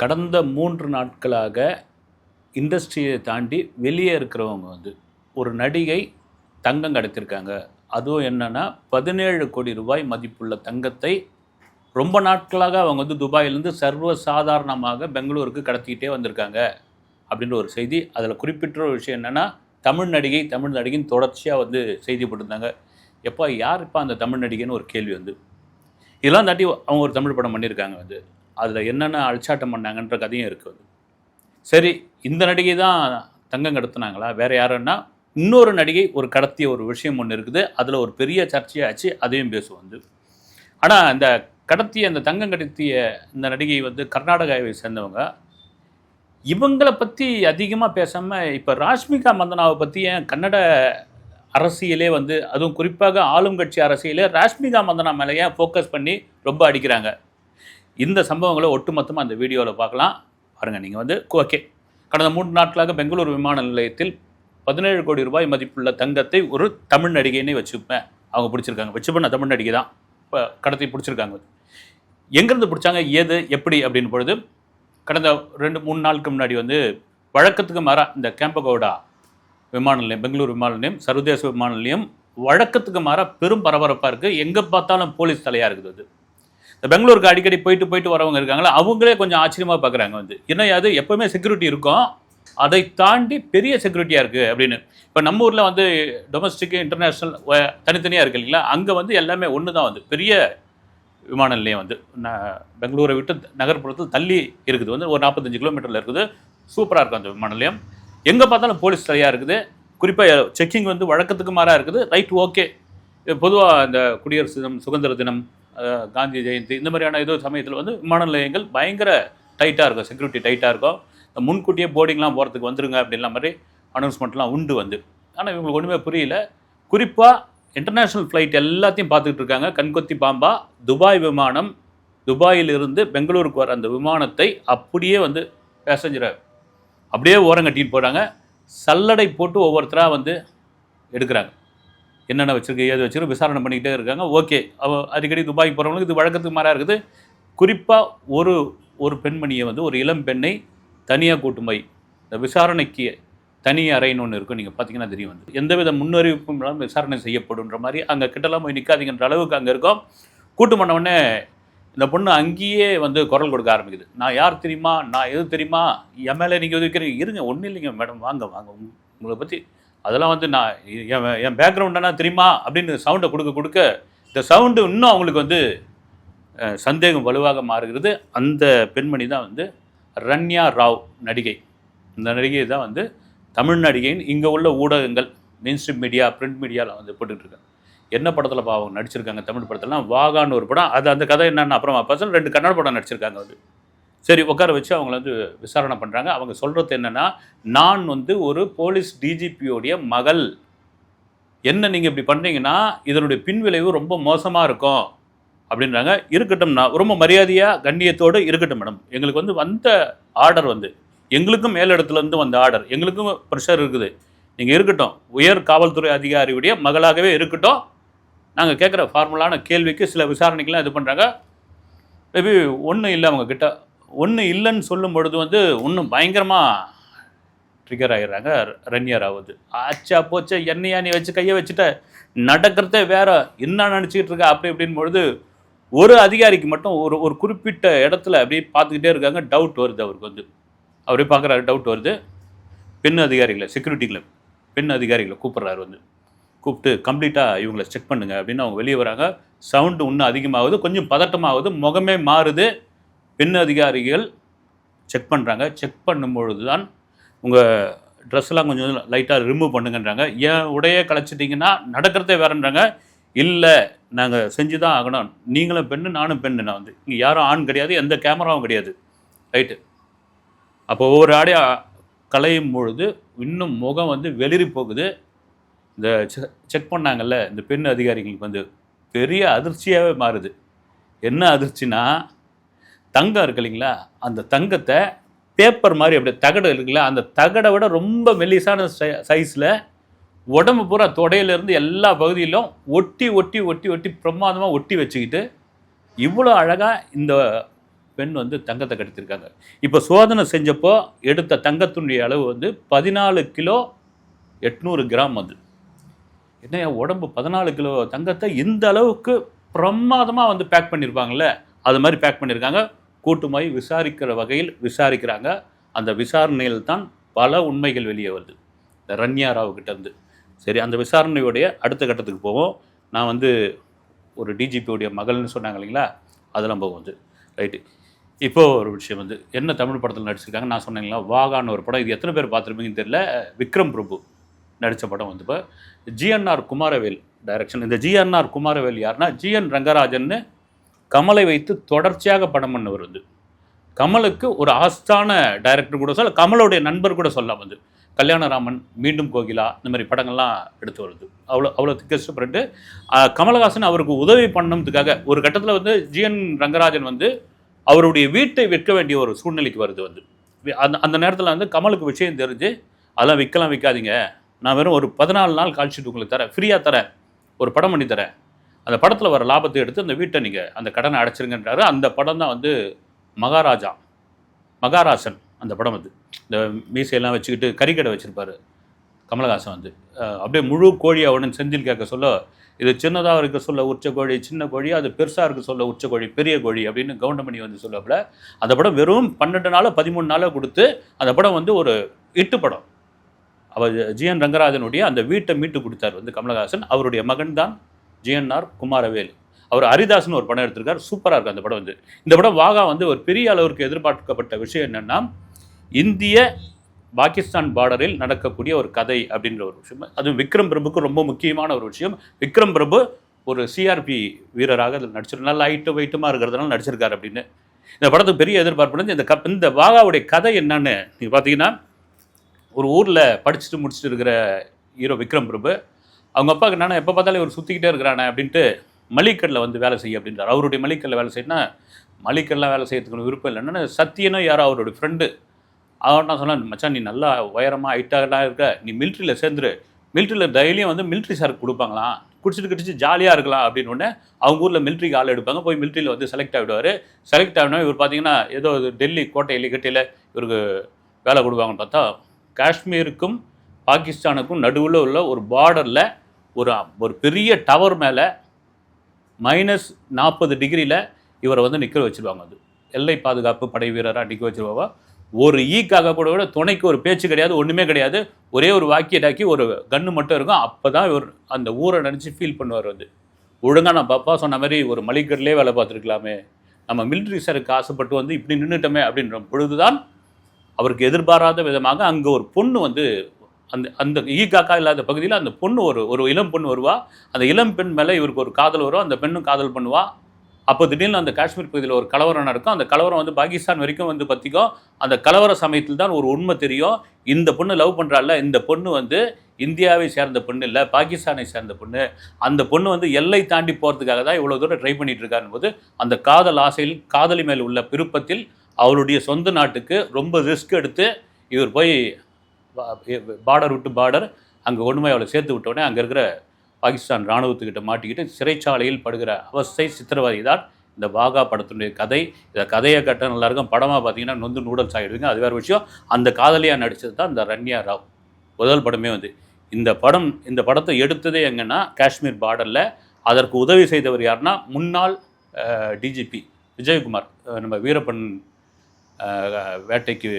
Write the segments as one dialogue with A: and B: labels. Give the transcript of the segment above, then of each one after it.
A: கடந்த மூன்று நாட்களாக இண்டஸ்ட்ரியை தாண்டி வெளியே இருக்கிறவங்க வந்து ஒரு நடிகை தங்கம் கடத்திருக்காங்க. அதுவும் என்னென்னா பதினேழு கோடி ரூபாய் மதிப்புள்ள தங்கத்தை ரொம்ப நாட்களாக அவங்க வந்து துபாயிலேருந்து சர்வ சாதாரணமாக பெங்களூருக்கு கடத்திக்கிட்டே வந்திருக்காங்க அப்படின்ற ஒரு செய்தி. அதில் குறிப்பிட்ட ஒரு விஷயம் என்னென்னா தமிழ் நடிகை தமிழ் நடிகைன்னு தொடர்ச்சியாக வந்து செய்தி போட்டிருந்தாங்க. எப்போ யார் இப்போ அந்த தமிழ் நடிகைன்னு ஒரு கேள்வி வந்து. இதெல்லாம் தாண்டி அவங்க ஒரு தமிழ் படம் பண்ணியிருக்காங்க வந்து. அதில் என்னென்ன அழிச்சாட்டம் பண்ணாங்கன்ற கதையும் இருக்குது சரி இந்த நடிகை தான் தங்கம் கடத்துனாங்களா? வேற யாருன்னா இன்னொரு நடிகை ஒரு கடத்திய ஒரு விஷயம் ஒன்று இருக்குது. அதில் ஒரு பெரிய சர்ச்சையாச்சு அதையும் பேசுவோம் வந்து. ஆனால் இந்த கடத்திய அந்த தங்கம் கடத்திய இந்த நடிகை வந்து கர்நாடகாவை சேர்ந்தவங்க. இவங்களை பற்றி அதிகமாக பேசாமல் இப்போ ராஷ்மிகா மந்தனாவை பற்றி ஏன் கன்னட அரசியலே வந்து அதுவும் குறிப்பாக ஆளும் கட்சி அரசியலே ராஷ்மிகா மந்தனா மேலே ஏன் ஃபோக்கஸ் பண்ணி ரொம்ப அடிக்கிறாங்க? இந்த சம்பவங்களை ஒட்டுமொத்தமாக அந்த வீடியோவில் பார்க்கலாம். பாருங்கள் நீங்கள் வந்து ஓகே. கடந்த மூன்று நாட்களாக பெங்களூரு விமான நிலையத்தில் பதினேழு கோடி ரூபாய் மதிப்புள்ள தங்கத்தை ஒரு தமிழ் நடிகைன்னே வச்சுப்பேன். அவங்க பிடிச்சிருக்காங்க. வச்சுப்பேன் தமிழ் நடிகை தான். இப்போ கடத்தி பிடிச்சிருக்காங்க. எங்கேருந்து பிடிச்சாங்க? ஏது எப்படி? அப்படின்னு பொழுது கடந்த ரெண்டு மூணு நாளுக்கு முன்னாடி வந்து வழக்கத்துக்கு மாறாக இந்த கேம்பகவுடா விமான நிலையம் பெங்களூர் விமான நிலையம் சர்வதேச விமான நிலையம் வழக்கத்துக்கு மாறாக பெரும் பரபரப்பாக இருக்குது எங்கே பார்த்தாலும் போலீஸ் தலையாக இருக்குது அது. இந்த பெங்களூருக்கு அடிக்கடி போயிட்டு போயிட்டு வரவங்க இருக்காங்களா அவங்களே கொஞ்சம் ஆச்சரியமாக பார்க்குறாங்க வந்து. என்ன அது எப்போவுமே செக்யூரிட்டி இருக்கும். அதை தாண்டி பெரிய செக்யூரிட்டியாக இருக்குது அப்படின்னு. இப்போ நம்ம ஊரில் வந்து டொமஸ்டிக்கு இன்டர்நேஷ்னல் தனித்தனியாக இருக்கு இல்லைங்களா? அங்கே வந்து எல்லாமே ஒன்று தான் வந்து. பெரிய விமான நிலையம் வந்து. பெங்களூரை விட்டு நகர்ப்புறத்தில் தள்ளி இருக்குது வந்து. ஒரு நாற்பத்தஞ்சு கிலோமீட்டரில் இருக்குது. சூப்பராக இருக்கும் அந்த விமான நிலையம். எங்கே பார்த்தாலும் போலீஸ் தலையாக இருக்குது. குறிப்பாக செக்கிங் வந்து வழக்கத்துக்கு மாறாக இருக்குது. Right okay. பொதுவாக இந்த குடியரசு தினம் சுதந்திர தினம் காந்தி ஜெயந்தி இந்த மாதிரியான ஏதோ சமயத்தில் வந்து விமான நிலையங்கள் பயங்கர டைட்டாக இருக்கும் செக்யூரிட்டி டைட்டாக இருக்கும். இந்த முன்கூட்டியே போர்டிங்லாம் போகிறதுக்கு வந்துருங்க அப்படின்லாம் மாதிரி அனௌன்ஸ்மெண்ட்லாம் உண்டு வந்து. ஆனால் இவங்களுக்கு ஒன்றுமே புரியல. குறிப்பாக இன்டர்நேஷ்னல் ஃப்ளைட் எல்லாத்தையும் பார்த்துக்கிட்டு இருக்காங்க. கண்கொத்தி பாம்பா துபாய் விமானம் துபாயிலிருந்து பெங்களூருக்கு வர அந்த விமானத்தை அப்படியே வந்து பேசஞ்சரை அப்படியே ஓரம் கட்டிட்டு போகிறாங்க சல்லடை போட்டு ஒவ்வொருத்தராக வந்து எடுக்கிறாங்க. என்னென்ன வச்சுருக்கு ஏது வச்சுருக்கோம் விசாரணை பண்ணிக்கிட்டே இருக்காங்க. ஓகே. அடிக்கடி துபாய்க்கு போகிறவங்களுக்கு இது வழக்கத்துக்கு மாறாக இருக்குது. குறிப்பாக ஒரு ஒரு பெண்மணியை வந்து ஒரு இளம் பெண்ணை தனியாக கூட்டும் போய் இந்த விசாரணைக்கு தனி அறைன்னு ஒன்று இருக்கும் நீங்கள் பார்த்தீங்கன்னா தெரியும் வந்து. எந்தவித முன்னறிவிப்பும் இல்லாமல் விசாரணை செய்யப்படுன்ற மாதிரி அங்கே கிட்டலாம் போய் நிற்காதீங்கன்ற அளவுக்கு அங்கே இருக்கும். கூட்டு பண்ணவுடனே இந்த பொண்ணு அங்கேயே வந்து குரல் கொடுக்க ஆரம்பிக்குது. நான் யார் தெரியுமா? நான் எது தெரியுமா? என் மேலே நீங்கள் ஒதுக்கிறீங்க இருங்க ஒன்றும் இல்லைங்க மேடம். வாங்க வாங்க. உங்களை பற்றி அதெல்லாம் வந்து நான் என் என் பேக்ரவுண்டனா தெரியுமா? அப்படின்னு சவுண்டை கொடுக்க கொடுக்க இந்த சவுண்டு இன்னும் அவங்களுக்கு வந்து சந்தேகம் வலுவாக மாறுகிறது. அந்த பெண்மணி தான் வந்து ரன்யா ராவ் நடிகை. இந்த நடிகை தான் வந்து தமிழ் நடிகைன்னு இங்கே உள்ள ஊடகங்கள் மெயின்ஸ்ட்ரீம் மீடியா பிரிண்ட் மீடியாவில் வந்து போட்டுக்கிட்டு இருக்கேன் என்ன படத்தில் பாவம் நடிச்சிருக்காங்க தமிழ் படத்துலலாம் வாகான்னு ஒரு படம். அது அந்த கதை என்னென்னா அப்புறமா பசங்க ரெண்டு கன்னட படம் நடிச்சிருக்காங்க அது சரி உட்கார வச்சு அவங்கள வந்து விசாரணை பண்ணுறாங்க அவங்க சொல்கிறது என்னென்னா நான் வந்து ஒரு போலீஸ் டிஜிபியோடைய மகள். என்ன நீங்கள் இப்படி பண்ணுறீங்கன்னா இதனுடைய பின்விளைவு ரொம்ப மோசமாக இருக்கும் அப்படின்றாங்க. இருக்கட்டும்னா ரொம்ப மரியாதையாக கண்ணியத்தோடு இருக்கட்டும் மேடம். எங்களுக்கு வந்து வந்த ஆர்டர் வந்து எங்களுக்கும் மேலிடத்துலேருந்து வந்த ஆர்டர் எங்களுக்கும் ப்ரெஷர் இருக்குது. நீங்கள் இருக்கட்டும் உயர் காவல்துறை அதிகாரியுடைய மகளாகவே இருக்கட்டும். நாங்கள் கேட்குற ஃபார்முலான கேள்விக்கு சில விசாரணைகள்லாம் இது பண்ணுறாங்க மேபி ஒன்றும் இல்லை அவங்க ஒன்று இல்லைன்னு சொல்லும் பொழுது வந்து இன்னும் பயங்கரமாக ட்ரிகர் ஆகிடுறாங்க ரன்யா ஆகுது. ஆச்சா போச்சா என்னையா நீ வச்சு கையை வச்சுட்ட? நடக்கிறதே வேற. என்ன நினச்சிக்கிட்டு இருக்க? அப்படி இப்படின் பொழுது ஒரு அதிகாரிக்கு மட்டும் ஒரு ஒரு குறிப்பிட்ட இடத்துல அப்படியே பார்த்துக்கிட்டே இருக்காங்க. டவுட் வருது அவருக்கு வந்து. அவரே பார்க்குறாரு டவுட் வருது. பெண் அதிகாரிகளை செக்யூரிட்டிகளை பெண் அதிகாரிகளை கூப்பிட்றாரு வந்து. கூப்பிட்டு கம்ப்ளீட்டாக இவங்களை செக் பண்ணுங்க. அப்படின்னு அவங்க வெளியே வராங்க. சவுண்டு இன்னும் அதிகமாகுது. கொஞ்சம் பதட்டமாகுது. முகமே மாறுது. பெண் அதிகாரிகள் செக் பண்ணுறாங்க செக் பண்ணும்பொழுது தான் உங்கள் ட்ரெஸ்லாம் கொஞ்சம் லைட்டாக ரிமூவ் பண்ணுங்கன்றாங்க. ஏன் உடையே கலைச்சிட்டிங்கன்னா நடக்கிறதே வேறன்றாங்க. இல்லை நாங்கள் செஞ்சு தான் ஆகணும். நீங்களும் பெண்ணு நானும் பெண்ணு. நான் வந்து இங்கே யாரும் ஆண் கிடையாது எந்த கேமராவும் கிடையாது. ரைட்டு அப்போ ஒவ்வொரு ஆடையாக கலையும் பொழுது இன்னும் முகம் வந்து வெளிரி போகுது. இந்த செக் பண்ணாங்கல்ல இந்த பெண் அதிகாரிகளுக்கு வந்து பெரிய அதிர்ச்சியாகவே மாறுது. என்ன அதிர்ச்சின்னா தங்கம் இருக்கு இல்லைங்களா? அந்த தங்கத்தை பேப்பர் மாதிரி அப்படியே தகடு இருக்குல்ல அந்த தகடை விட ரொம்ப மெல்லிசான சைஸில் உடம்பு பூரா தொடையிலேருந்து எல்லா பகுதியிலும் ஒட்டி ஒட்டி ஒட்டி ஒட்டி பிரமாதமாக ஒட்டி வச்சுக்கிட்டு இவ்வளோ அழகாக இந்த பெண் வந்து தங்கத்தை கடித்திருக்காங்க இப்போ சோதனை செஞ்சப்போ எடுத்த தங்கத்தினுடைய அளவு வந்து பதினாலு கிலோ எட்நூறு கிராம் வந்து என்ன என் உடம்பு பதினாலு கிலோ தங்கத்தை இந்த அளவுக்கு பிரமாதமாக வந்து பேக் பண்ணியிருப்பாங்கல்ல? அது மாதிரி பேக் பண்ணியிருக்காங்க கூட்டுமாய் விசாரிக்கிற வகையில் விசாரிக்கிறாங்க. அந்த விசாரணையில் தான் பல உண்மைகள் வெளியே வருது. இந்த ரன்யா ராவ் கிட்டேருந்து. சரி அந்த விசாரணையுடைய அடுத்த கட்டத்துக்கு போவோம். நான் வந்து ஒரு டிஜிபியோடைய மகள்னு சொன்னாங்க இல்லைங்களா? அதெல்லாம் போகும் வந்து ரைட்டு இப்போ ஒரு விஷயம் வந்து என்ன தமிழ் படத்தில் நடிச்சிருக்காங்க நான் சொன்னீங்களா வாகான்னு ஒரு படம். இது எத்தனை பேர் பார்த்துருப்பீங்கன்னு தெரியல. விக்ரம் பிரபு நடித்த படம் வந்து இப்போ. ஜிஎன்ஆர் குமாரவேல் டைரக்ஷன் இந்த ஜிஎன்ஆர் குமாரவேல் யாருன்னா ஜிஎன் ரங்கராஜன்னு கமலை வைத்து தொடர்ச்சியாக படம் பண்ணவர் வந்து. கமலுக்கு ஒரு ஆஸ்தான டைரக்டர் கூட சொல்ல கமலுடைய நண்பர் கூட சொல்லலாம் வந்து. கல்யாணராமன் மீண்டும் கோகிலா இந்த மாதிரி படங்கள்லாம் எடுத்து வருது. அவ்வளோ அவ்வளோ திக்கஸ்ட் ஃப்ரெண்டு கமலஹாசன் அவருக்கு உதவி பண்ணதுக்காக ஒரு கட்டத்தில் வந்து ஜிஎன் ரங்கராஜன் வந்து அவருடைய வீட்டை விற்க வேண்டிய ஒரு சூழ்நிலைக்கு வருது வந்து. அந்த அந்த நேரத்தில் வந்து கமலுக்கு விஷயம் தெரிஞ்சு அதெல்லாம் விற்கலாம் விற்காதீங்க. நான் வெறும் ஒரு பதினாலு நாள் கால்ஷீட் உங்களுக்கு தரேன். ஃப்ரீயாக தரேன். ஒரு படம் பண்ணி தரேன். அந்த படத்தில் வர லாபத்தை எடுத்து அந்த வீட்டை நீங்கள் அந்த கடனை அடைச்சிருங்கன்றாரு. அந்த படம் தான் வந்து மகாராஜா மகாராசன் அந்த படம் வந்து இந்த மீசையெல்லாம் வச்சுக்கிட்டு கறிக்கடை வச்சுருப்பாரு கமலஹாசன் வந்து. அப்படியே முழு கோழியாக ஒன்று செந்தில் கேட்க சொல்ல இது சின்னதாக இருக்க சொல்ல உச்ச கோழி சின்ன கோழி அது பெருசாக இருக்க சொல்ல உச்ச கோழி பெரிய கோழி அப்படின்னு கவுண்டமணி வந்து சொல்லப்பல அந்த படம் வெறும் பன்னெண்டு நாளோ பதிமூணு நாளோ கொடுத்து அந்த படம் வந்து ஒரு இட்டு படம். அவர் ஜிஎன் ரங்கராஜனுடைய அந்த வீட்டை மீட்டு கொடுத்தார் வந்து கமலஹாசன். அவருடைய மகன் தான் ஜிஎன்ஆர் குமாரவேல். அவர் ஹரிதாஸ்னு ஒரு படம் எடுத்திருக்கார். சூப்பராக இருக்குது அந்த படம் வந்து. இந்த படம் வாகா வந்து ஒரு பெரிய அளவிற்கு எதிர்பார்க்கப்பட்ட விஷயம் என்னென்னா இந்திய பாகிஸ்தான் பார்டரில் நடக்கக்கூடிய ஒரு கதை அப்படின்ற ஒரு விஷயம். அதுவும் விக்ரம் பிரபுக்கு ரொம்ப முக்கியமான ஒரு விஷயம். விக்ரம் பிரபு ஒரு சிஆர்பி வீரராக அதில் நடிச்சிரு நல்லா ஹைட்டு வெயிட்டுமாக இருக்கிறதுனால நடிச்சிருக்காரு அப்படின்னு. இந்த படத்துக்கு பெரிய எதிர்பார்ப்பு இந்த கப் இந்த வாகாவுடைய கதை என்னன்னு நீங்கள் பார்த்தீங்கன்னா ஒரு ஊரில் படிச்சுட்டு முடிச்சுட்டு இருக்கிற ஹீரோ விக்ரம் பிரபு அவங்க அப்பாவுக்கு என்னன்னா எப்போ பார்த்தாலும் இவர் சுற்றிக்கிட்டே இருக்கிறானே அப்படின்ட்டு மளிகல்ல வந்து வேலை செய்ய அப்படின்றார். அவருடைய மளிகல்ல வேலை செய்யணும்னா மளிகல்லாம் வேலை செய்யறதுக்கு விருப்பம் இல்லைன்னா சத்தியனும் யாரோ அவருடைய ஃப்ரெண்டு அவன் நான் சொன்னேன் மச்சான் நீ நல்லா உயரமாக ஹைட்டாகலாம் இருக்க நீ மிலிட்ரியில் சேர்ந்துரு. மிலிட்ரியில் டெய்லியும் வந்து மிலிட்ரி சாருக்கு கொடுப்பாங்களாம். குடிச்சிட்டு குடிச்சு ஜாலியாக இருக்கலாம். அப்படின்னு உடனே அவங்க ஊரில் மிலிட்ரிக்கு ஆள் எடுப்பாங்க. போய் மிலிட்ரியில் வந்து செலக்ட் ஆகிடுவார் செலக்ட் ஆகினா இவர் பார்த்தீங்கன்னா ஏதோ இது டெல்லி கோட்டையில் கட்டியில் இவருக்கு வேலை கொடுப்பாங்கன்னு பார்த்தா காஷ்மீருக்கும் பாகிஸ்தானுக்கும் நடுவில் உள்ள ஒரு பார்டரில் ஒரு ஒரு பெரிய டவர் மேலே மைனஸ் நாற்பது டிகிரியில் இவரை வந்து நிற்க வச்சுருவாங்க அது. எல்லை பாதுகாப்பு படை வீரராக நிற்க வச்சிருவாங்க ஒரு ஈக்காக கூட விட துணைக்கு ஒரு பேச்சு கிடையாது ஒன்றுமே கிடையாது. ஒரே ஒரு வாக்கியடாக்கி ஒரு கன்று மட்டும் இருக்கும். அப்போ தான் இவர் அந்த ஊரை நினச்சி ஃபீல் பண்ணுவார் வந்து ஒழுங்காக நான் பாப்பா சொன்ன மாதிரி ஒரு மளிகர்லேயே வேலை பார்த்துருக்கலாமே. நம்ம மிலிட்ரி சருக்கு ஆசைப்பட்டு வந்து இப்படி நின்றுட்டோமே அப்படின்ற பொழுதுதான் அவருக்கு எதிர்பாராத விதமாக அங்கே ஒரு பொண்ணு வந்து அந்த அந்த ஈ காக்கா இல்லாத பகுதியில் அந்த பொண்ணு ஒரு ஒரு இளம் பொண்ணு வருவா. அந்த இளம் பெண் மேலே இவருக்கு ஒரு காதல் வரும். அந்த பெண்ணும் காதல் பண்ணுவா. அப்போ திடீர்னு அந்த காஷ்மீர் பகுதியில் ஒரு கலவரம் நடக்கும். அந்த கலவரம் வந்து பாகிஸ்தான் வரைக்கும் வந்து பற்றிக்கும் அந்த கலவர சமயத்தில் தான் ஒரு உண்மை தெரியும். இந்த பொண்ணு லவ் பண்ணுறாள்ல இந்த பொண்ணு வந்து இந்தியாவை சேர்ந்த பொண்ணு இல்லை பாகிஸ்தானை சேர்ந்த பொண்ணு. அந்த பொண்ணு வந்து எல்லை தாண்டி போகிறதுக்காக தான் இவ்வளோ தூரம் ட்ரை பண்ணிட்டு இருக்கான் போது அந்த காதல் ஆசையில் காதலி மேல் உள்ள விருப்பத்தில் அவருடைய சொந்த நாட்டுக்கு ரொம்ப ரிஸ்க் எடுத்து இவர் போய் பார்டர் விட்டு பார்டர் அங்கே கொண்டு அவளை சேர்த்து விட்டோடனே அங்கே இருக்கிற பாகிஸ்தான் இராணுவத்துக்கிட்ட மாட்டிக்கிட்டு சிறைச்சாலையில் படுகிற அவஸ்தை சித்திரவதை தான் இந்த வாகா படத்தினுடைய கதை. இந்த கதையை கட்ட நல்லாயிருக்கும் படமாக பார்த்தீங்கன்னா நொந்து நூடல்ஸ் ஆகிடுவீங்க அது வேறு விஷயம். அந்த காதலியாக நடித்தது தான் இந்த ரன்யா ராவ். முதல் படமே வந்து. இந்த படம் இந்த படத்தை எடுத்ததே எங்கன்னா காஷ்மீர் பார்டரில் அதற்கு உதவி செய்தவர் யாருன்னா முன்னாள் டிஜிபி விஜயகுமார். நம்ம வீரப்பன் வேட்டைக்கு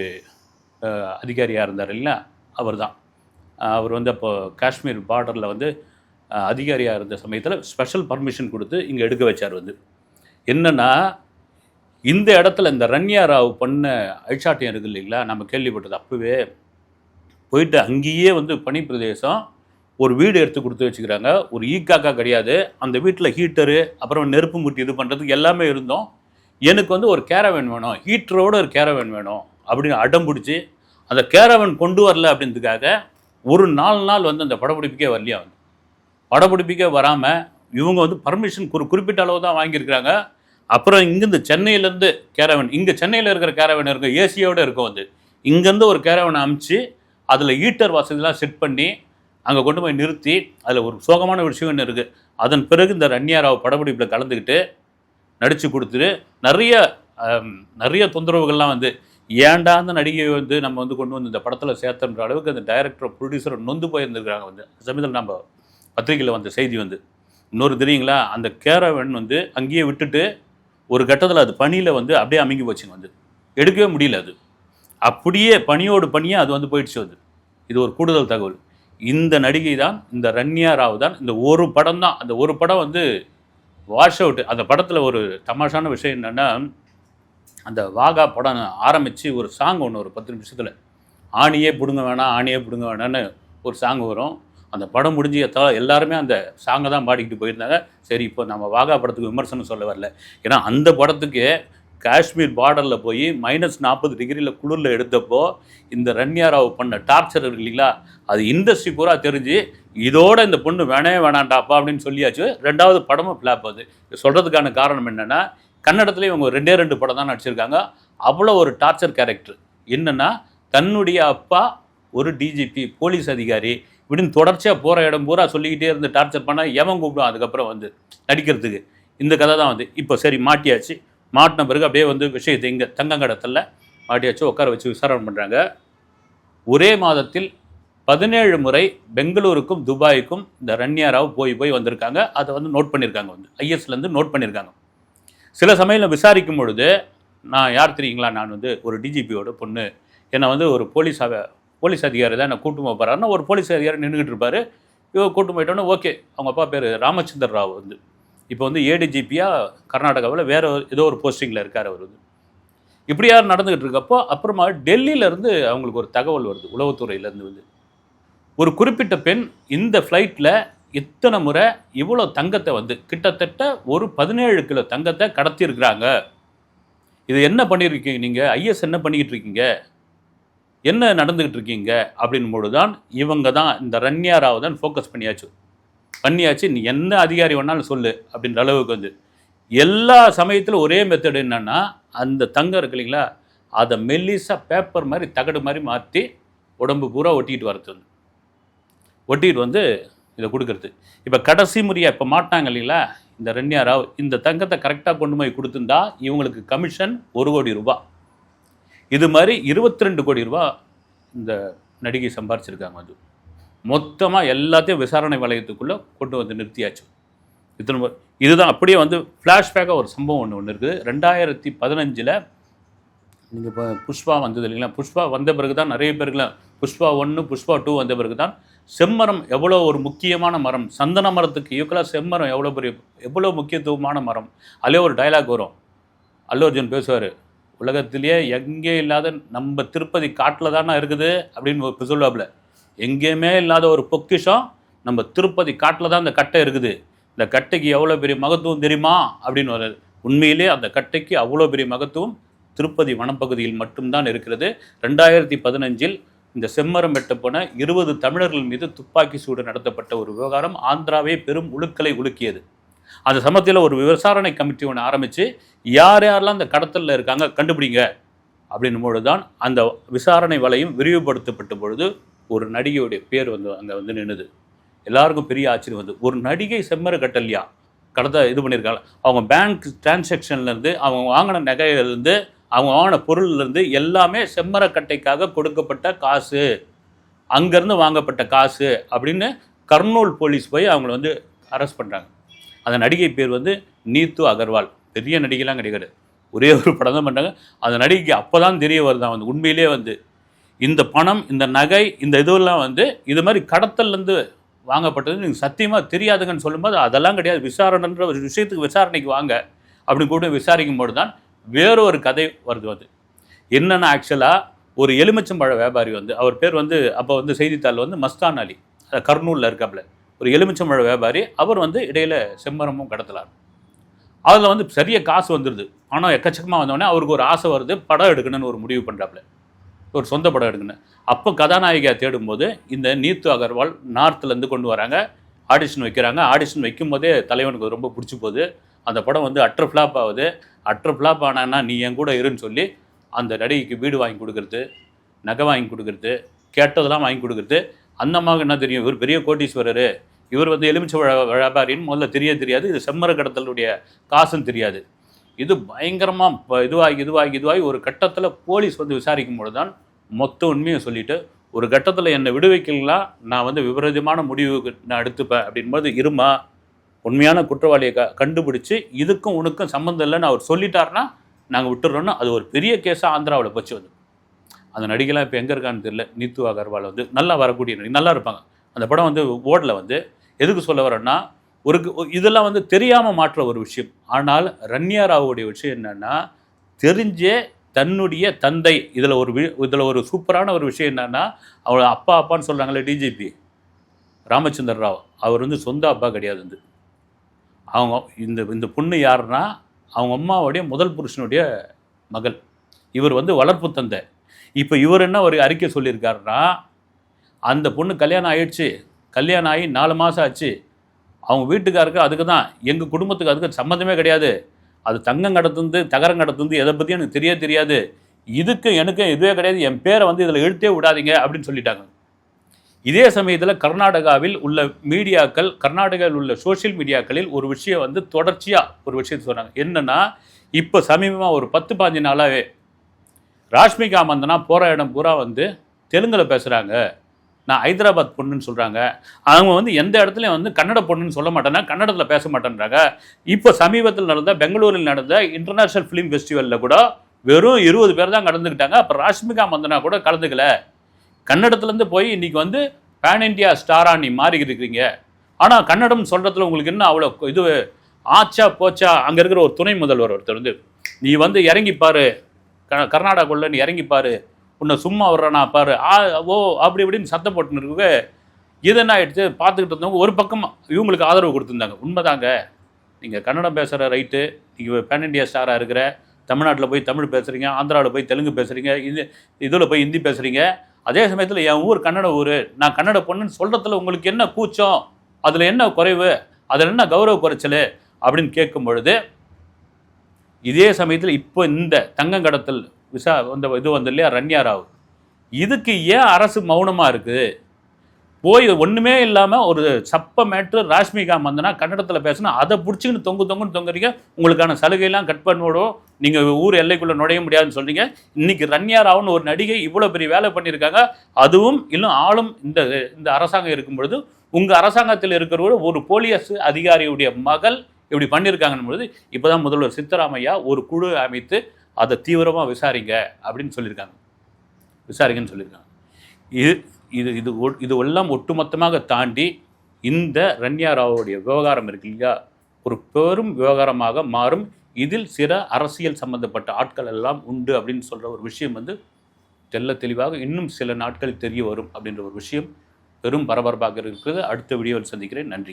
A: அதிகாரியாக இருந்தார் இல்லைங்களா? அவர் தான் அவர் வந்து அப்போ காஷ்மீர் பார்டரில் வந்து அதிகாரியாக இருந்த சமயத்தில் ஸ்பெஷல் பர்மிஷன் கொடுத்து இங்கே எடுக்க வச்சார் வந்து. என்னென்னா இந்த இடத்துல இந்த ரன்யா ராவ் பண்ண அழிச்சாட்டியம் இருக்குது இல்லைங்களா? நம்ம கேள்விப்பட்டது அப்போவே. போயிட்டு அங்கேயே வந்து பனி பிரதேசம் ஒரு வீடு எடுத்து கொடுத்து வச்சுக்கிறாங்க. ஒரு ஈக்காக்கா கிடையாது. அந்த வீட்டில் ஹீட்டரு அப்புறம் நெருப்பு முட்டி இது பண்ணுறதுக்கு எல்லாமே இருந்தோம். எனக்கு வந்து ஒரு கேரவேன் வேணும். ஹீட்டரோட ஒரு கேரவன் வேணும். அப்படின்னு அடம் பிடிச்சி அந்த கேரவன் கொண்டு வரல அப்படின்றதுக்காக ஒரு நாலு நாள் வந்து அந்த படப்பிடிப்புக்கே வரலையா வந்து. படப்பிடிப்புக்கே வராமல் இவங்க வந்து பர்மிஷன் ஒரு குறிப்பிட்ட அளவு தான் வாங்கியிருக்கிறாங்க. அப்புறம் இங்கேருந்து சென்னையிலேருந்து கேரவன் இங்கே சென்னையில் இருக்கிற கேரவன் இருக்கும் ஏசியோடு இருக்கும் வந்து. இங்கேருந்து ஒரு கேரவனை அமுச்சு அதில் ஹீட்டர் வசதிலாம் செட் பண்ணி அங்கே கொண்டு போய் நிறுத்தி அதில் ஒரு சோகமான விஷயம் ஒன்று இருக்குது அதன் பிறகு இந்த ரன்யாராவ் படப்பிடிப்பில் கலந்துக்கிட்டு நடித்து கொடுத்துட்டு நிறைய நிறைய தொந்தரவுகள்லாம் வந்து ஏன்டா அந்த நடிகையை வந்து நம்ம வந்து கொண்டு வந்து இந்த படத்தில் சேர்த்தன்ற அளவுக்கு அந்த டைரக்டர் ப்ரொடியூசர் நொந்து போயிருந்துருக்காங்க வந்து. சமயத்தில் நம்ம பத்திரிகையில் வந்த செய்தி வந்து இன்னொரு தெரியுங்களா? அந்த கேரவன் வந்து அங்கேயே விட்டுட்டு ஒரு கட்டத்தில் அது பனியில் வந்து அப்படியே அமைங்கி போச்சுங்க வந்து. எடுக்கவே முடியல அது. அப்படியே பனியோடு பனியே அது வந்து போயிடுச்சு வந்து. இது ஒரு கூடுதல் தகவல். இந்த நடிகை தான் இந்த ரன்யா ராவ் தான் இந்த ஒரு படம் தான். அந்த ஒரு படம் வந்து வாஷ் அவுட் அந்த படத்தில் ஒரு தமாஷான விஷயம் என்னென்னா அந்த வாகா படம் ஆரம்பித்து ஒரு சாங் ஒன்று ஒரு பத்து நிமிஷத்தில். ஆணியே பிடுங்க வேணாம் ஆணியே பிடுங்க வேணான்னு ஒரு சாங் வரும். அந்த படம் முடிஞ்சு எத்தா எல்லாருமே அந்த சாங்கை தான் பாடிக்கிட்டு போயிருந்தாங்க. சரி இப்போ நம்ம வாகா படத்துக்கு விமர்சனம் சொல்ல வரல. ஏன்னா அந்த படத்துக்கு காஷ்மீர் பார்டரில் போய் மைனஸ் நாற்பது டிகிரியில் குளிரில் எடுத்தப்போ இந்த ரன்யா ராவ் பண்ண டார்ச்சர் இல்லைங்களா? அது இண்டஸ்ட்ரி பூரா தெரிஞ்சு இதோட இந்த பொண்ணு வேணவே வேணாண்டாப்பா அப்படின்னு சொல்லியாச்சு. ரெண்டாவது படமும் ஃப்ளாப் ஆகுது. சொல்கிறதுக்கான காரணம் என்னென்னா கன்னடத்துலேயும் இவங்க ரெண்டே ரெண்டு படம் தான் நடிச்சிருக்காங்க. அவ்வளோ ஒரு டார்ச்சர் கேரக்டர். என்னென்னா தன்னுடைய அப்பா ஒரு டிஜிபி போலீஸ் அதிகாரி இப்படின்னு தொடர்ச்சியாக போகிற இடம் பூரா சொல்லிக்கிட்டே இருந்து டார்ச்சர் பண்ணால் எவன் கூப்பிடும் அதுக்கப்புறம் வந்து நடிக்கிறதுக்கு. இந்த கதை தான் வந்து. இப்போ சரி மாட்டியாச்சு. மாட்டின பிறகு அப்படியே வந்து விஷயத்தை இங்கே தங்கங்கடத்தில் மாட்டியாச்சு உட்கார வச்சு விசாரணை பண்ணுறாங்க ஒரே மாதத்தில் பதினேழு முறை பெங்களூருக்கும் துபாய்க்கும் இந்த ரன்யா ராவ் போய் போய் வந்திருக்காங்க. அதை வந்து நோட் பண்ணியிருக்காங்க வந்து. ஐஎஸ்லேருந்து நோட் பண்ணியிருக்காங்க. சில சமயம் விசாரிக்கும் பொழுது நான் யார் தெரியுங்களா? நான் வந்து ஒரு டிஜிபியோட பொண்ணு. என்னை வந்து ஒரு போலீஸ் போலீஸ் அதிகாரி தான் என்னை கூட்டு போகிறாருன்னா ஒரு போலீஸ் அதிகாரி நின்றுக்கிட்டு இருப்பார். இவ கூட்டு போயிட்டோன்னே ஓகே அவங்க அப்பா பேர் ராமச்சந்தர் ராவ் வந்து. இப்போ வந்து ஏடிஜிபியாக கர்நாடகாவில் வேறு ஏதோ ஒரு போஸ்டிங்கில் இருக்கார் அவர் வந்து. இப்படியா நடந்துக்கிட்டு இருக்கப்போ அப்புறமா டெல்லியிலேருந்து அவங்களுக்கு ஒரு தகவல் வருது உளவுத்துறையிலேருந்து வந்து. ஒரு குறிப்பிட்ட பெண் இந்த ஃப்ளைட்டில் இத்தனை முறை இவ்வளோ தங்கத்தை வந்து கிட்டத்தட்ட ஒரு பதினேழு கிலோ தங்கத்தை கடத்தியிருக்கிறாங்க. இது என்ன பண்ணியிருக்கீங்க நீங்கள் ஐஎஸ் என்ன பண்ணிக்கிட்டு இருக்கீங்க? என்ன நடந்துக்கிட்டு இருக்கீங்க? அப்படின் தான் இவங்க தான் இந்த ரன்யாராவை தான் ஃபோக்கஸ் பண்ணியாச்சு. பண்ணியாச்சு நீ என்ன அதிகாரி வேணாலும் சொல்லு அப்படின்ற அளவுக்கு வந்து. எல்லா சமயத்திலும் ஒரே மெத்தட் என்னன்னா அந்த தங்கம் இருக்கு இல்லைங்களா அதை மெல்லிசாக பேப்பர் மாதிரி தகடு மாதிரி மாற்றி உடம்பு பூரா ஒட்டிக்கிட்டு வரது வந்து. வந்து இதை கொடுக்கறது. இப்போ கடைசி முறையாக இப்போ மாட்டாங்க இல்லைங்களா? இந்த ரன்யா ராவ் இந்த தங்கத்தை கரெக்டாக கொண்டு போய் கொடுத்துருந்தா இவங்களுக்கு கமிஷன் ஒரு கோடி ரூபா. இது மாதிரி இருபத்தி ரெண்டு கோடி ரூபா இந்த நடிகை சம்பாரிச்சிருக்காங்க அது. மொத்தமாக எல்லாத்தையும் விசாரணை வளையத்துக்குள்ளே கொண்டு வந்து நிறுத்தியாச்சு. இத்தனை இதுதான் அப்படியே வந்து ஃப்ளாஷ்பேக்காக ஒரு சம்பவம் ஒன்று ஒன்று இருக்குது. ரெண்டாயிரத்தி பதினஞ்சில் நீங்கள் இப்போ புஷ்பா வந்தது இல்லைங்களா? புஷ்பா வந்த பிறகு தான் நிறைய பேருக்குலாம் புஷ்பா ஒன்று புஷ்பா டூ வந்த பிறகு தான் செம்மரம் எவ்வளோ ஒரு முக்கியமான மரம். சந்தன மரத்துக்கு ஈக்குவலாக செம்மரம் எவ்வளோ பெரிய எவ்வளோ முக்கியத்துவமான மரம். அதிலே ஒரு டயலாக் வரும். அல்லு அர்ஜுன் பேசுவார் உலகத்திலேயே எங்கே இல்லாத நம்ம திருப்பதி காட்டில் தானே இருக்குது அப்படின்னு ஒரு சொல்லுவாப்புல. எங்கேயுமே இல்லாத ஒரு பொக்கிஷம் நம்ம திருப்பதி காட்டில் தான் அந்த கட்டை இருக்குது. இந்த கட்டைக்கு எவ்வளோ பெரிய மகத்துவம் தெரியுமா? அப்படின்னு வர்றது உண்மையிலே அந்த கட்டைக்கு அவ்வளோ பெரிய மகத்துவம் திருப்பதி வனப்பகுதியில் மட்டும்தான் இருக்கிறது. ரெண்டாயிரத்தி பதினஞ்சில் இந்த செம்மரம் வெட்டப்போன இருபது தமிழர்கள் மீது துப்பாக்கி சூடு நடத்தப்பட்ட ஒரு விவகாரம் ஆந்திராவே பெரும் உழுக்களை உலுக்கியது. அந்த சமயத்தில் ஒரு விசாரணை கமிட்டி ஒன்று ஆரம்பித்து யார் யாரெல்லாம் அந்த கடத்தலில் இருக்காங்க கண்டுபிடிங்க அப்படின்னும் பொழுது தான் அந்த விசாரணை வலையும் விரிவுபடுத்தப்பட்ட பொழுது ஒரு நடிகையுடைய பேர் வந்து அங்கே வந்து நின்னுது. எல்லாருக்கும் பெரிய ஆச்சரியம் வந்து ஒரு நடிகை செம்மர கட்டல்யா கடத்த இது பண்ணியிருக்காங்க அவங்க பேங்க் டிரான்சாக்ஷன்லேருந்து அவங்க வாங்கின நகையிலேருந்து அவங்க வாங்கின பொருள்லேருந்து எல்லாமே செம்மரக்கட்டைக்காக கொடுக்கப்பட்ட காசு. அங்கேருந்து வாங்கப்பட்ட காசு அப்படின்னு கர்னூல் போலீஸ் போய் அவங்கள வந்து அரெஸ்ட் பண்ணுறாங்க அந்த நடிகை பேர் வந்து நீத்து அகர்வால். பெரிய நடிகைலாம் கிடையாது. ஒரே ஒரு படம் தான் பண்ணுறாங்க அந்த நடிகைக்கு அப்போ தான் தெரிய வருதான் வந்து உண்மையிலே வந்து இந்த பணம் இந்த நகை இந்த இதுவெல்லாம் வந்து இது மாதிரி கடத்தல்லேருந்து வாங்கப்பட்டது நீங்கள் சத்தியமாக தெரியாதுங்கன்னு சொல்லும்போது அதெல்லாம் கிடையாது. விசாரணைன்ற ஒரு விஷயத்துக்கு விசாரணைக்கு வாங்க அப்படின்னு கூட விசாரிக்கும் போது தான் வேறொரு கதை வருது அது. என்னென்னா ஆக்சுவலாக ஒரு எலுமிச்சம்பழ வியாபாரி வந்து அவர் பேர் வந்து அப்போ வந்து செய்தித்தாள் வந்து மஸ்தான் அலி. கர்னூலில் இருக்காப்புல. ஒரு எலுமிச்சம்பழ வியாபாரி அவர் வந்து இடையில செம்மரமும் கடத்தலார் அதில் வந்து சரிய காசு வந்துடுது பணம் எக்கச்சக்கமாக வந்தோடனே அவருக்கு ஒரு ஆசை வருது படம் எடுக்கணும்னு ஒரு முடிவு பண்ணுறாப்புல ஒரு சொந்த படம் எடுக்கணும். அப்போ கதாநாயகியாக தேடும்போது இந்த நீத்து அகர்வால் நார்த்துலேருந்து கொண்டு வராங்க. ஆடிஷன் வைக்கிறாங்க. ஆடிஷன் வைக்கும்போதே தலைவனுக்கு ரொம்ப பிடிச்சி போகுது. அந்த படம் வந்து அட்ரு ஃப்ளாப் ஆகுது. அட்ரு ஃப்ளாப் ஆனான்னா நீ என் கூட இருன்னு சொல்லி அந்த நடிகைக்கு வீடு வாங்கி கொடுக்குறது நகை வாங்கி கொடுக்குறது கேட்டதெல்லாம் வாங்கி கொடுக்குறது. அந்த அம்மாவுக்கு என்ன தெரியும்? இவர் பெரிய கோட்டீஸ்வரர். இவர் வந்து எலுமிச்சை வியாபாரின்னு முதல்ல தெரிய தெரியாது. இது செம்மர கடத்தலுடைய காசும் தெரியாது. இது பயங்கரமாக இதுவாகி இதுவாகி இதுவாகி ஒரு கட்டத்தில் போலீஸ் வந்து விசாரிக்கும் பொழுது தான் மொத்த உண்மையை சொல்லிட்டு ஒரு கட்டத்தில் என்னை விடுவிக்கலாம் நான் வந்து விபரீதமான முடிவு நான் எடுத்துப்பேன் அப்படின்போது இருமா உண்மையான குற்றவாளியை க கண்டுபிடிச்சு இதுக்கும் உனக்கும் சம்மந்தம் இல்லைன்னு அவர் சொல்லிட்டாருன்னா நாங்கள் விட்டுறோன்னா அது ஒரு பெரிய கேஸாக ஆந்திராவில் போச்சு வந்து அந்த நடிகைலாம் இப்போ எங்கே இருக்கான்னு தெரியல. நீத்து அகர்வால் வந்து நல்லா வரக்கூடிய நடிகை நல்லா இருப்பாங்க. அந்த படம் வந்து ஓடில் வந்து எதுக்கு சொல்ல வரேன்னா ஒரு இதெல்லாம் வந்து தெரியாமல் மாற்ற ஒரு விஷயம். ஆனால் ரன்யா ராவுடைய விஷயம் என்னென்னா தெரிஞ்சே தன்னுடைய தந்தை இதில் ஒரு வி இதில் ஒரு சூப்பரான ஒரு விஷயம் என்னென்னா அவளை அப்பா அப்பான்னு சொல்கிறாங்களே டிஜிபி ராமச்சந்திர ராவ். அவர் வந்து சொந்த அப்பா கிடையாது வந்து. அவங்க இந்த இந்த பொண்ணு யாருன்னா அவங்க அம்மாவுடைய முதல் புருஷனுடைய மகள். இவர் வந்து வளர்ப்பு தந்தை. இப்போ இவர் என்ன ஒரு அறிக்கை சொல்லியிருக்காருன்னா அந்த பொண்ணு கல்யாணம் ஆயிடுச்சு. கல்யாணம் ஆகி நாலு மாதம் ஆச்சு. அவங்க வீட்டுக்காருக்கு அதுக்கு தான் எங்கள் குடும்பத்துக்கு அதுக்கு சம்மந்தமே கிடையாது. அது தங்கம் கடத்துந்து தகரம் கடத்துந்து எதை பற்றியும் எனக்கு தெரிய தெரியாது. இதுக்கு எனக்கு இதுவே கிடையாது. என் பேரை வந்து இதில் எழுத்தே விடாதீங்க அப்படின்னு சொல்லிட்டாங்க. இதே சமயத்தில் கர்நாடகாவில் உள்ள மீடியாக்கள் கர்நாடகாவில் உள்ள சோஷியல் மீடியாக்களில் ஒரு விஷயம் வந்து தொடர்ச்சியாக ஒரு விஷயத்தை சொன்னாங்க. என்னென்னா இப்போ சமீபமாக ஒரு பத்து பாஞ்சு நாளாகவே ராஷ்மிகா மந்தனா போகிற இடம் பூரா வந்து தெலுங்கில் பேசுகிறாங்க நான் ஹைதராபாத் பொண்ணுன்னு சொல்கிறாங்க அவங்க வந்து எந்த இடத்துலையும் வந்து கன்னட பொண்ணுன்னு சொல்ல மாட்டேன்னா கன்னடத்தில் பேச மாட்டேன்றாங்க. இப்போ சமீபத்தில் நடந்த பெங்களூரில் நடந்த இன்டர்நேஷ்னல் ஃபிலிம் ஃபெஸ்டிவலில் கூட வெறும் இருபது பேர் தான் கலந்துக்கிட்டாங்க. அப்போ ராஷ்மிகா மந்தனா கூட கலந்துக்கல. கன்னடத்துலேருந்து போய் இன்றைக்கி வந்து பேன் இண்டியா ஸ்டாராக நீ மாறிக்கிட்டு இருக்கிறீங்க. ஆனால் கன்னடம் சொல்கிறதுல உங்களுக்கு என்ன அவ்வளோ இது ஆச்சா போச்சா? அங்கே இருக்கிற ஒரு துணை முதல்வர் ஒருத்தர் வந்து நீ வந்து இறங்கிப்பார் க கர்நாடகாக்குள்ளே நீ இறங்கிப்பார் உன்னை சும்மா வர்றானா பாரு. ஆ ஓ அப்படி இப்படின்னு சத்தம் போட்டுன்னு இருக்க இது என்ன ஆகிடுச்சு பார்த்துக்கிட்டு இருந்தவங்க ஒரு பக்கம் இவங்களுக்கு ஆதரவு கொடுத்துருந்தாங்க. உண்மைதாங்க. நீங்கள் கன்னடம் பேசுகிற ரைட்டு நீங்கள் பேன் இண்டியா ஸ்டாராக இருக்கிற தமிழ்நாட்டில் போய் தமிழ் பேசுகிறீங்க ஆந்திராவில் போய் தெலுங்கு பேசுகிறீங்க இது இதில் போய் ஹிந்தி பேசுகிறீங்க அதே சமயத்தில் என் ஊர் கன்னட ஊர் நான் கன்னட பொண்ணுன்னு சொல்கிறதுல உங்களுக்கு என்ன கூச்சம்? அதில் என்ன குறைவு? அதில் என்ன கௌரவ குறைச்சல்? அப்படின்னு கேட்கும் பொழுது இதே சமயத்தில் இப்போ இந்த தங்கம் கடத்தல் விசா வந்த இது வந்து இல்லையா ரன்யா ராவ்? இதுக்கு ஏன் அரசு மௌனமாக இருக்குது? போய் ஒன்றுமே இல்லாமல் ஒரு சப்ப மேட்ரு ராஷ்மிகா மந்தனா கன்னடத்தில் பேசினா அதை பிடிச்சிக்கின்னு தொங்கு தொங்குன்னு தொங்குறீங்க. உங்களுக்கான சலுகையெல்லாம் கட் பண்ணுவோம் நீங்கள் ஊர் எல்லைக்குள்ளே நுழைய முடியாதுன்னு சொல்கிறீங்க இன்றைக்கி ரன்யா ராவ்னு ஒரு நடிகை இவ்வளோ பெரிய வேலை பண்ணியிருக்காங்க. அதுவும் இன்னும் ஆளும் இந்த இந்த அரசாங்கம் இருக்கும் பொழுது உங்கள் அரசாங்கத்தில் இருக்கிறவோட ஒரு போலீஸ் அதிகாரியுடைய மகள் இப்படி பண்ணியிருக்காங்கன்னு பொழுது இப்போ தான் முதல்வர் சித்தராமையா ஒரு குழு அமைத்து அதை தீவிரமாக விசாரிங்க அப்படின்னு சொல்லியிருக்காங்க. விசாரிங்கன்னு சொல்லியிருக்காங்க. இது இது இது இது எல்லாம் ஒட்டுமொத்தமாக தாண்டி இந்த ரன்யா ராவோடைய விவகாரம் இருக்கு இல்லையா? ஒரு பெரும் விவகாரமாக மாறும். இதில் சில அரசியல் சம்பந்தப்பட்ட ஆட்கள் எல்லாம் உண்டு அப்படின்னு சொல்கிற ஒரு விஷயம் வந்து தெள்ள தெளிவாக இன்னும் சில நாட்கள் தெரிய வரும் அப்படின்ற ஒரு விஷயம் பெரும் பரபரப்பாக இருக்கிறது. அடுத்த வீடியோவில் சந்திக்கிறேன். நன்றி.